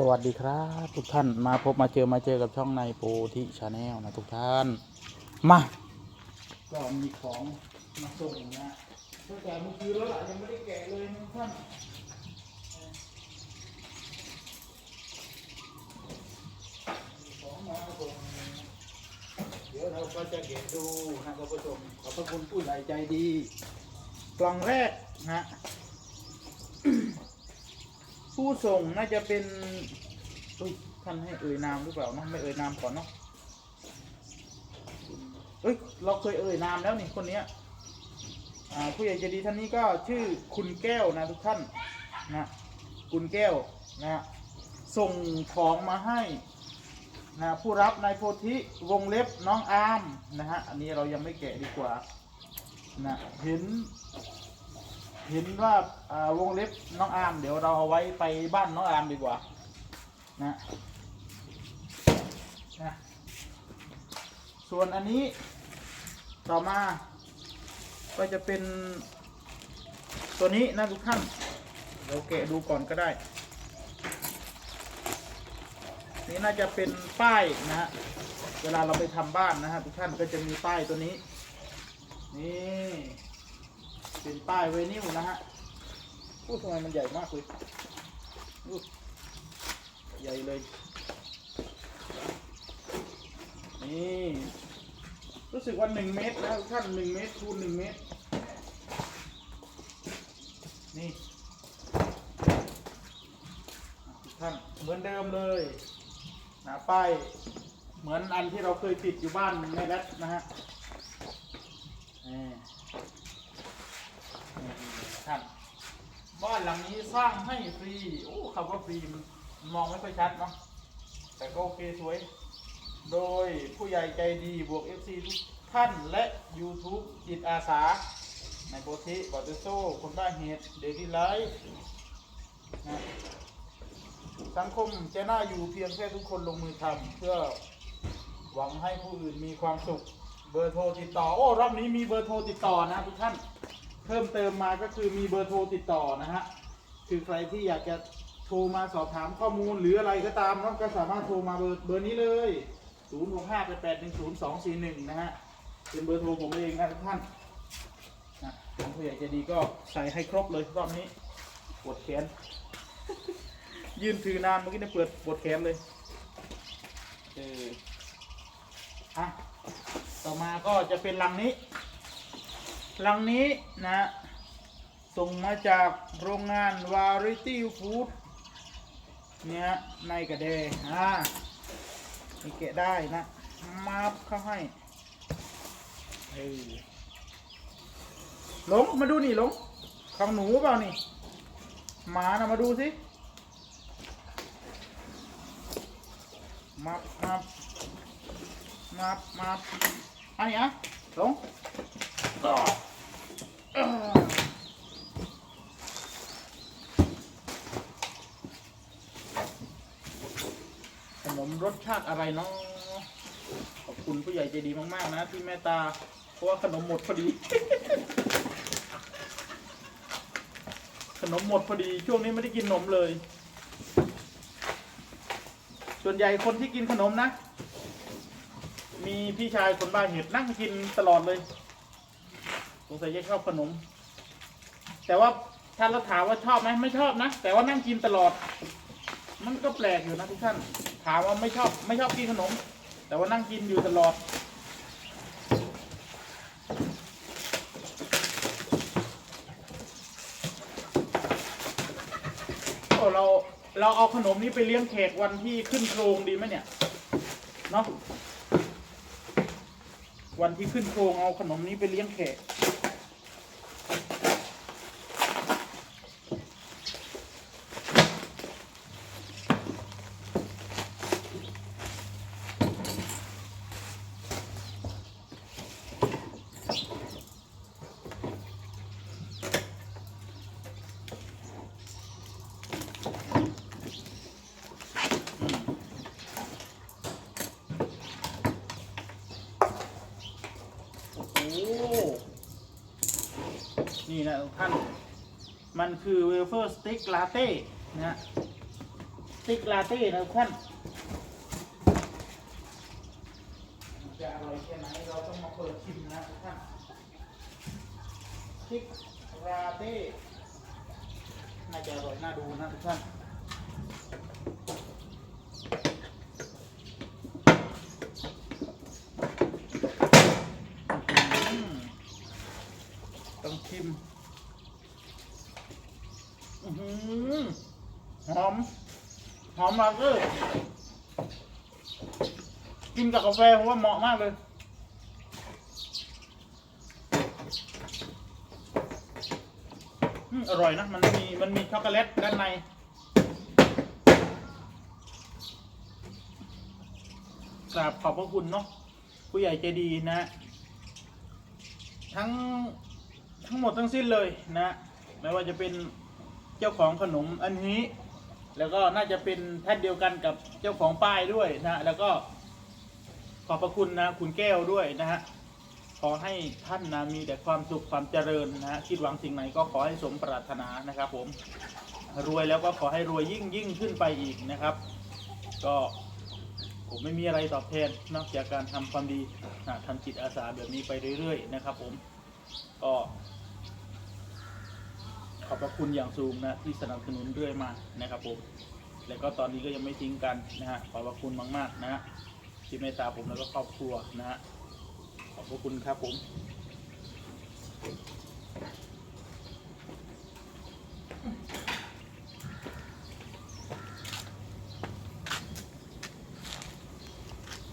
สวัสดีครับ ทุกท่านมาพบมาเจอมาเจอกับช่องในโพธิชาแนลนะทุกท่าน มาก็มีของมาส่งนะตั้งแต่เมื่อคืนแล้วล่ะยังไม่ได้แกะเลยนะทุกท่านมีของมาส่งเดี๋ยวเราก็จะแกะดูนะท่านผู้ชมขอบพระคุณผู้ใหญ่ใจดี กล่องแรกนะ ผู้ส่งน่าจะเป็นอุ้ยท่านให้เอ่ยนามหรือเปล่าเนาะไม่เอ่ยนามก่อนเนาะเอ้ยเราเคยเอ่ยนามแล้วนี่คนเนี้ยผู้ใหญ่ใจดีท่านนี้ก็ชื่อคุณแก้วนะทุกท่านนะคุณแก้วนะส่งของมาให้นะผู้รับนายโพธิวงเล็บน้องอาร์มนะฮะอันนี้เรายังไม่แกะดีกว่านะเห็น เห็นว่าอ่าวงเล็บน้องอาร์มเดี๋ยวเราเอาไว้ไปบ้านน้องอาร์มดีกว่า นะนะส่วนอันนี้ต่อมาก็จะเป็นตัวนี้นะทุกท่านเดี๋ยวแกะดูก่อนก็ได้ นี่น่าจะเป็นป้ายนะฮะเวลาเราไปทำบ้านนะฮะทุกท่านก็จะมีป้ายตัวนี้ นี่ เป็นป้ายไวนิวนะฮะพูดทำไมมันใหญ่มากเลยใหญ่เลย นี่ รู้สึกว่าหนึ่งเมตรนะทุกท่านหนึ่งเมตรคูณหนึ่งเมตร นี่ทุกท่านเหมือนเดิมเลยนะป้ายเหมือนอันที่เราเคยติดอยู่บ้านแม่แรดนะฮะนี่ ท่านบ้านหลังนี้ สร้างให้ฟรี โอ้คำว่าฟรีมันมองไม่ค่อยชัดเนาะ แต่ก็โอเคสวย โดยผู้ใหญ่ใจดีบวก FC ทุกท่านและ YouTube จิตอาสา ในโบธิบอตโซ่คนบ้าเหตุเดลี่ไลฟ์นะสังคมจะน่าอยู่เพียงแค่ทุกคนลงมือทำเพื่อหวังให้ผู้อื่นมีความสุข เบอร์โทรติดต่อ โอ้ รอบนี้มีเบอร์โทรติดต่อนะทุกท่าน เพิ่มเติมมาก็คือมีเบอร์โทรติดต่อนะฮะ คือใครที่อยากจะโทรมาสอบถามข้อมูลหรืออะไรก็ตามเนาะก็สามารถโทรมาเบอร์เบอร์นี้เลย 0 6 5 8 8 1 0 2 4 1 นะฮะ เป็นเบอร์โทรผมเองนะทุกท่านนะผมผู้ใหญ่ใจะดีก็ใส่ให้ครบเลยรอบนี้ปวดแขน ยืนถือนานเมื่อกี้เนี่ยเปิดปวดแขนเลย เอออะต่อมาก็จะเป็นลังนี้ ลังนี้นะ ส่งมาจากโรงงาน Variety Food เนี่ย ในกระเดอ่านี่แกะได้นะ มาบเข้าให้เออหลง มาดูนี่หลง ของหนูเปล่านี่ หมานะมาดูสิมาบมาบมาบมาบอันนี้อะหลงขนม รสชาติอะไรเนาะขอบคุณผู้ใหญ่ใจดีมากๆนะที่เมตตา เพราะว่าขนมหมดพอดี ขนมหมดพอดีช่วงนี้ไม่ได้กินขนมเลย ส่วนใหญ่คนที่กินขนมนะ มีพี่ชายคนบ้าเห็ดนั่งกินตลอดเลยสงสัยจะชอบขนม แต่ว่าถ้าเราถามว่าชอบไหมไม่ชอบนะ แต่ว่านั่งกินตลอด มันก็แปลกอยู่นะทุกท่าน ถามว่าไม่ชอบไม่ชอบกินขนม แต่ว่านั่งกินอยู่ตลอด โอ้เราเราเอาขนมนี้ไปเลี้ยงแขกวันที่ขึ้นโครงดีไหมเนี่ย เนาะวันที่ขึ้นโครงเอาขนมนี้ไปเลี้ยงแขก นี่นะทุกท่าน มันคือเวเฟอร์สติ๊กลาเต้นะฮะติกลาเต้นะทุกท่านจะอร่อยแค่ไหนเราต้องมาเปิดชิมนะทุกท่านสติกลาเต้น่าจะอร่อยน่าดูนะทุกท่าน อืมต้องชิม อื้อหือหอม มากเลยกินกับกาแฟผมว่าเหมาะมากเลยอืมอร่อยนะ มันมีมันมีช็อกโกแลตด้านใน กราบขอบพระคุณเนาะผู้ใหญ่ใจดีนะ ทั้งทั้งหมดทั้งสิ้นเลยนะ ไม่ว่าจะเป็นเจ้าของขนมอันนี้ แล้วก็น่าจะเป็นท่านเดียวกันกับเจ้าของป้ายด้วยนะแล้วก็ขอบพระคุณนะคุณแก้วด้วยนะฮะขอให้ท่านนะมีแต่ความสุขความเจริญนะฮะคิดหวังสิ่งไหนก็ขอให้สมปรารถนานะครับผมรวยแล้วก็ขอให้รวยยิ่งยิ่งขึ้นไปอีกนะครับ ก็ผมไม่มีอะไรตอบแทนนอกจากการทำความดีนะทำจิตอาสาแบบนี้ไปเรื่อย ๆ นะครับ ผมก็ ขอบพระคุณอย่างสูงนะที่สนับสนุนเรื่อยมานะครับผม แล้วก็ตอนนี้ก็ยังไม่ทิ้งกันนะฮะขอบพระคุณมากๆนะฮะที่เมตตาผมแล้วก็ครอบครัวนะฮะขอบพระคุณครับผม